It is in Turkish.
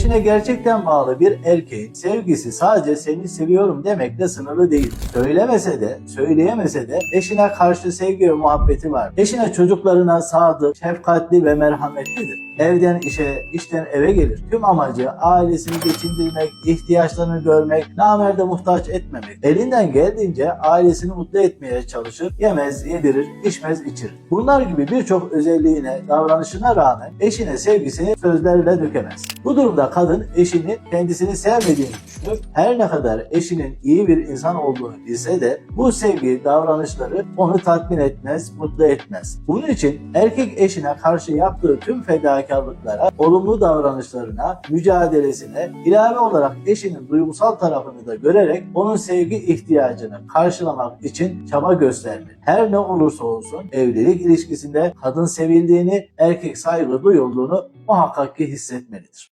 Eşine gerçekten bağlı bir erkeğin sevgisi sadece seni seviyorum demekle sınırlı değil. Söylemese de, söyleyemese de eşine karşı sevgi ve muhabbeti var. Eşine çocuklarına sadık, şefkatli ve merhametlidir. Evden işe, işten eve gelir. Tüm amacı ailesini geçindirmek, ihtiyaçlarını görmek, namerde muhtaç etmemek. Elinden geldiğince ailesini mutlu etmeye çalışır, yemez, yedirir, içmez, içirir. Bunlar gibi birçok özelliğine, davranışına rağmen eşine sevgisini sözlerle dökemez. Bu durumda kadın eşini kendisini sevmediğini düşünür. Her ne kadar eşinin iyi bir insan olduğunu bilse de bu sevgi davranışları onu tatmin etmez, mutlu etmez. Bunun için erkek eşine karşı yaptığı tüm fedakarlıklara, olumlu davranışlarına, mücadelesine ilave olarak eşinin duygusal tarafını da görerek onun sevgi ihtiyacını karşılamak için çaba göstermeli. Her ne olursa olsun evlilik ilişkisinde kadın sevildiğini, erkek saygı duyulduğunu muhakkak ki hissetmelidir.